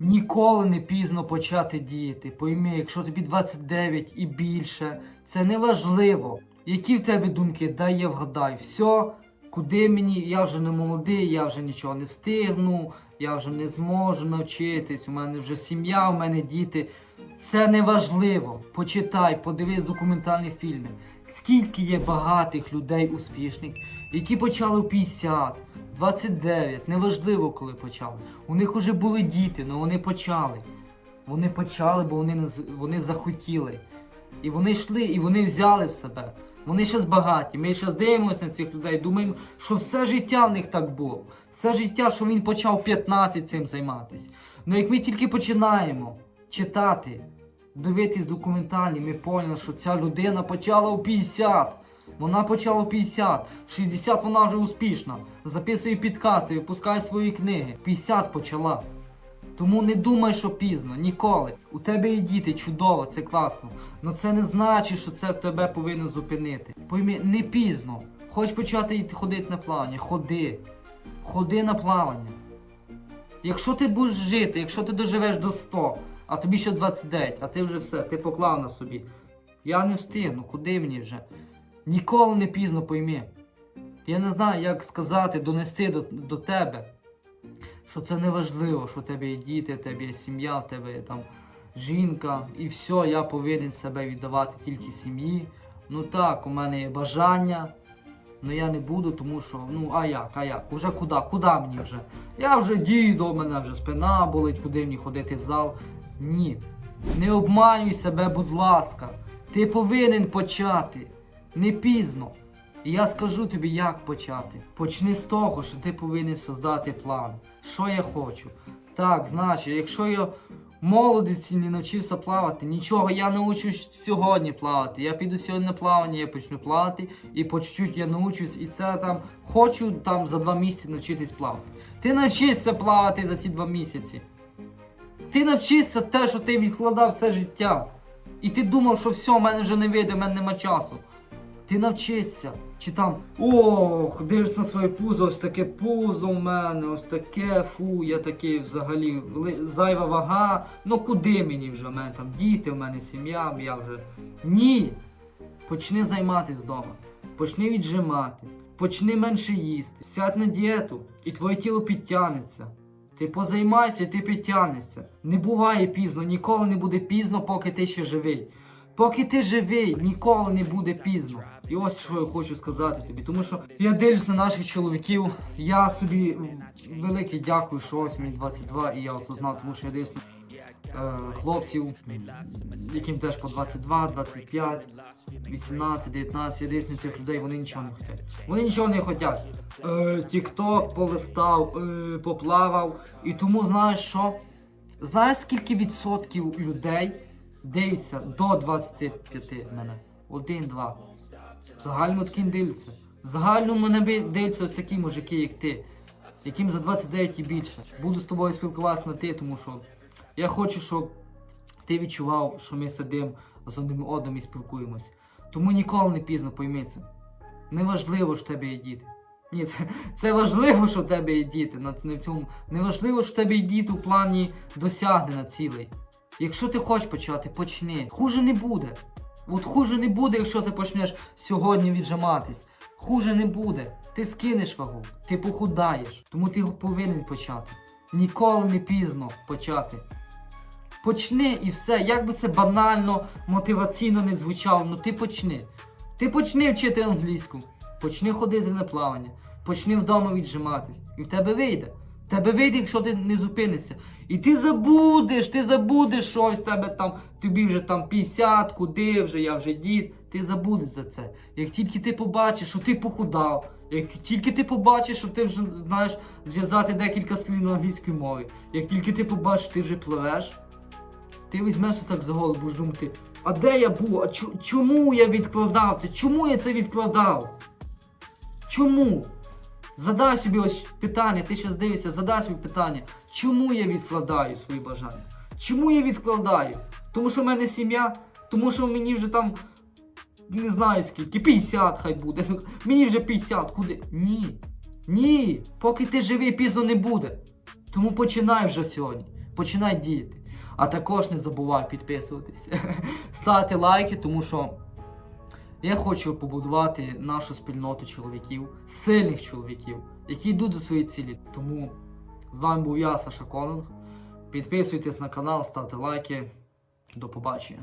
Ніколи не пізно почати діяти. Пойми, якщо тобі 29 і більше, це не важливо. Які в тебе думки? Дай я вгадаю. Все, куди мені? Я вже не молодий, я вже нічого не встигну, я вже не зможу навчитись, у мене вже сім'я, у мене діти. Це не важливо. Почитай, подивись документальні фільми. Скільки є багатих людей успішних, які почали в 50, 29, неважливо, коли почали. У них вже були діти, але вони почали. Вони почали, бо вони, вони захотіли. І вони йшли, і вони взяли в себе. Вони зараз багаті. Ми зараз дивимося на цих людей, думаємо, що все життя в них так було. Все життя, що він почав 15 цим займатися. Ну як ми тільки починаємо читати, дивитись документальні, ми поняли, що ця людина почала у 50. Вона почала у 50. В 60 вона вже успішна. Записує підкасти, випускає свої книги. 50 почала. Тому не думай, що пізно, ніколи. У тебе є діти, чудово, це класно. Но це не значить, що це тебе повинно зупинити. Пойми, не пізно. Хочеш почати ходити на плавання? Ходи. Ходи на плавання. Якщо ти будеш жити, якщо ти доживеш до 100, а тобі ще 29, а ти вже все, ти поклав на собі. Я не встигну, куди мені вже? Ніколи не пізно пойми. Я не знаю, як сказати, донести до, до тебе що це не важливо, що в тебе є діти, в тебе є сім'я, в тебе є там жінка, і все, я повинен себе віддавати тільки сім'ї. Ну так, у мене є бажання, але я не буду, тому що, ну а як, а як? Уже куди? Куди мені вже? Я вже діду, у мене вже спина болить, куди мені ходити в зал. Ні. Не обманюй себе, будь ласка. Ти повинен почати. Не пізно. І я скажу тобі, як почати. Почни з того, що ти повинен создати план. Що я хочу? Так, значить, якщо я в молодості не навчився плавати, нічого, я научусь сьогодні плавати. Я піду сьогодні на плавання, я почну плавати, і по чуть-чуть я научусь, і це там хочу там за два місяці навчитись плавати. Ти навчишся плавати за ці два місяці. Ти навчишся те, що ти відкладав все життя. І ти думав, що все, в мене вже не вийде, в мене нема часу. Ти навчишся. Чи там, ох, дивишся на своє пузо, ось таке пузо в мене, ось таке, фу, я такий взагалі зайва вага. Ну куди мені вже? У мене там діти, у мене сім'я, я вже. Ні. Почни займатися вдома. Почни віджиматись, почни менше їсти, сядь на дієту, і твоє тіло підтягнеться. Ти позаймайся, і ти підтягнешся. Не буває пізно, ніколи не буде пізно, поки ти ще живий. Поки ти живий, ніколи не буде пізно. І ось що я хочу сказати тобі. Тому що я дивлюсь на наших чоловіків. Я собі велике дякую, що ось мені 22, і я осознав, тому що я дивлюсь на е, хлопців, яким теж по 22, 25, 18, 19. Я дивлюсь на цих людей, вони нічого не хочуть. Вони нічого не хочуть. Е, Тік-ток полистав, е, поплавав. І тому знаєш що? Знаєш, скільки відсотків людей дивиться до 25 мене? Один-два. В загальному такі дивляться. В загальному мене дивляться ось такі мужики, як ти, яким за 29 і більше. Буду з тобою спілкуватися на ти, тому що я хочу, щоб ти відчував, що ми сидимо з одним одним і спілкуємось. Тому ніколи не пізно пойми це. Неважливо, що в тебе є діти. Ні, це, це важливо, що в тебе є діти. Не. Не важливо, що в тебе є діти в плані досягнення цілей. Якщо ти хочеш почати, почни. Хуже не буде. От хуже не буде, якщо ти почнеш сьогодні віджиматись. Хуже не буде. Ти скинеш вагу, ти похудаєш. Тому ти повинен почати. Ніколи не пізно почати. Почни і все. Як би це банально, мотиваційно не звучало, ну ти почни. Ти почни вчити англійську, почни ходити на плавання, почни вдома віджиматись. І в тебе вийде. Тебе вийде, якщо ти не зупинишся. І ти забудеш, ти забудеш щось, тебе там, тобі вже там 50, куди вже, я вже дід. Ти забудеш за це. Як тільки ти побачиш, що ти похудав, як тільки ти побачиш, що ти вже знаєш зв'язати декілька слів на англійській мові, як тільки ти побачиш, що ти вже пливеш, ти візьмешся так за голову, будеш думати, а де я був? А чому я відкладав це? Чому я це відкладав? Чому? Задай собі ось питання, ти зараз дивишся, задай собі питання, чому я відкладаю свої бажання? Чому я відкладаю? Тому що в мене сім'я, тому що мені вже там не знаю скільки, 50 хай буде. Мені вже 50, куди? Ні. Ні. Поки ти живий, пізно не буде. Тому починай вже сьогодні. починай діяти. А також не забувай підписуватися, ставити лайки, тому що я хочу побудувати нашу спільноту чоловіків, сильних чоловіків, які йдуть до своєї цілі. Тому з вами був я, Саша Конунг. Підписуйтесь на канал, ставте лайки. До побачення.